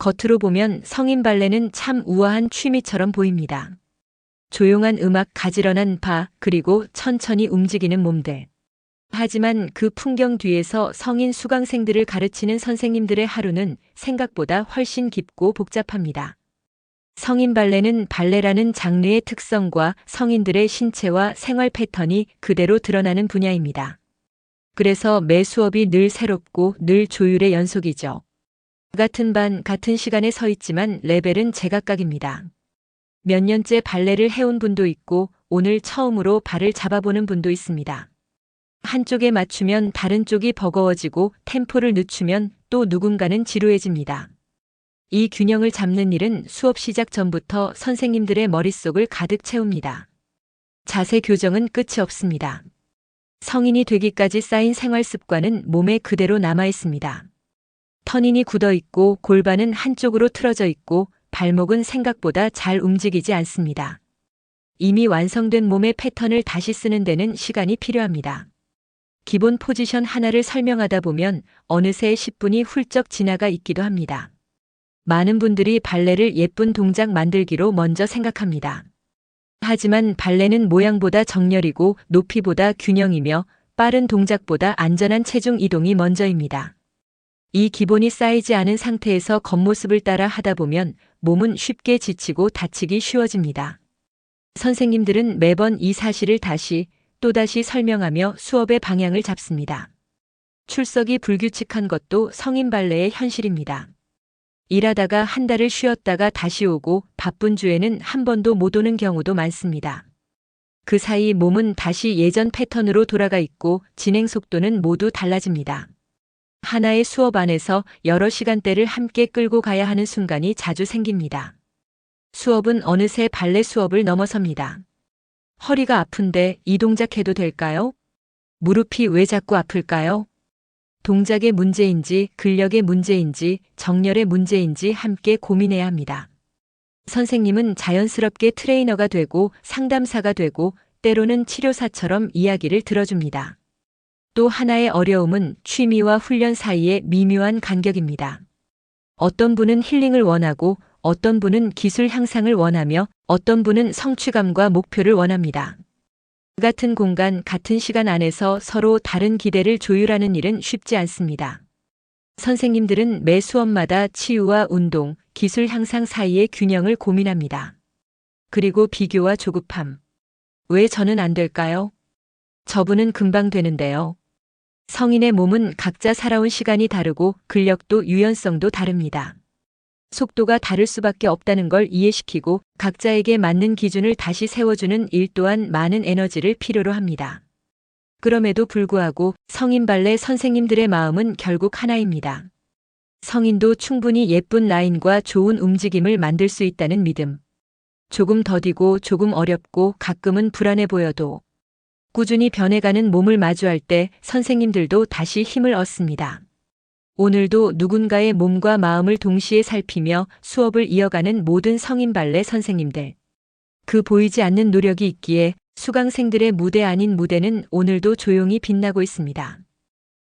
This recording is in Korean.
겉으로 보면 성인 발레는 참 우아한 취미처럼 보입니다. 조용한 음악, 가지런한 바, 그리고 천천히 움직이는 몸들. 하지만 그 풍경 뒤에서 성인 수강생들을 가르치는 선생님들의 하루는 생각보다 훨씬 깊고 복잡합니다. 성인 발레는 발레라는 장르의 특성과 성인들의 신체와 생활 패턴이 그대로 드러나는 분야입니다. 그래서 매 수업이 늘 새롭고 늘 조율의 연속이죠. 같은 반, 같은 시간에 서 있지만 레벨은 제각각입니다. 몇 년째 발레를 해온 분도 있고 오늘 처음으로 발을 잡아보는 분도 있습니다. 한쪽에 맞추면 다른 쪽이 버거워지고 템포를 늦추면 또 누군가는 지루해집니다. 이 균형을 잡는 일은 수업 시작 전부터 선생님들의 머릿속을 가득 채웁니다. 자세 교정은 끝이 없습니다. 성인이 되기까지 쌓인 생활 습관은 몸에 그대로 남아 있습니다. 터닝이 굳어 있고 골반은 한쪽으로 틀어져 있고 발목은 생각보다 잘 움직이지 않습니다. 이미 완성된 몸의 패턴을 다시 쓰는 데는 시간이 필요합니다. 기본 포지션 하나를 설명하다 보면 어느새 10분이 훌쩍 지나가 있기도 합니다. 많은 분들이 발레를 예쁜 동작 만들기로 먼저 생각합니다. 하지만 발레는 모양보다 정렬이고 높이보다 균형이며 빠른 동작보다 안전한 체중 이동이 먼저입니다. 이 기본이 쌓이지 않은 상태에서 겉모습을 따라 하다 보면 몸은 쉽게 지치고 다치기 쉬워집니다. 선생님들은 매번 이 사실을 다시 또다시 설명하며 수업의 방향을 잡습니다. 출석이 불규칙한 것도 성인 발레의 현실입니다. 일하다가 한 달을 쉬었다가 다시 오고 바쁜 주에는 한 번도 못 오는 경우도 많습니다. 그 사이 몸은 다시 예전 패턴으로 돌아가 있고 진행 속도는 모두 달라집니다. 하나의 수업 안에서 여러 시간대를 함께 끌고 가야 하는 순간이 자주 생깁니다. 수업은 어느새 발레 수업을 넘어섭니다. 허리가 아픈데 이 동작 해도 될까요? 무릎이 왜 자꾸 아플까요? 동작의 문제인지 근력의 문제인지 정렬의 문제인지 함께 고민해야 합니다. 선생님은 자연스럽게 트레이너가 되고 상담사가 되고 때로는 치료사처럼 이야기를 들어줍니다. 또 하나의 어려움은 취미와 훈련 사이의 미묘한 간격입니다. 어떤 분은 힐링을 원하고 어떤 분은 기술 향상을 원하며 어떤 분은 성취감과 목표를 원합니다. 같은 공간, 같은 시간 안에서 서로 다른 기대를 조율하는 일은 쉽지 않습니다. 선생님들은 매 수업마다 치유와 운동, 기술 향상 사이의 균형을 고민합니다. 그리고 비교와 조급함. 왜 저는 안 될까요? 저분은 금방 되는데요. 성인의 몸은 각자 살아온 시간이 다르고 근력도 유연성도 다릅니다. 속도가 다를 수밖에 없다는 걸 이해시키고 각자에게 맞는 기준을 다시 세워주는 일 또한 많은 에너지를 필요로 합니다. 그럼에도 불구하고 성인 발레 선생님들의 마음은 결국 하나입니다. 성인도 충분히 예쁜 라인과 좋은 움직임을 만들 수 있다는 믿음. 조금 더디고 조금 어렵고 가끔은 불안해 보여도 꾸준히 변해가는 몸을 마주할 때 선생님들도 다시 힘을 얻습니다. 오늘도 누군가의 몸과 마음을 동시에 살피며 수업을 이어가는 모든 성인 발레 선생님들. 그 보이지 않는 노력이 있기에 수강생들의 무대 아닌 무대는 오늘도 조용히 빛나고 있습니다.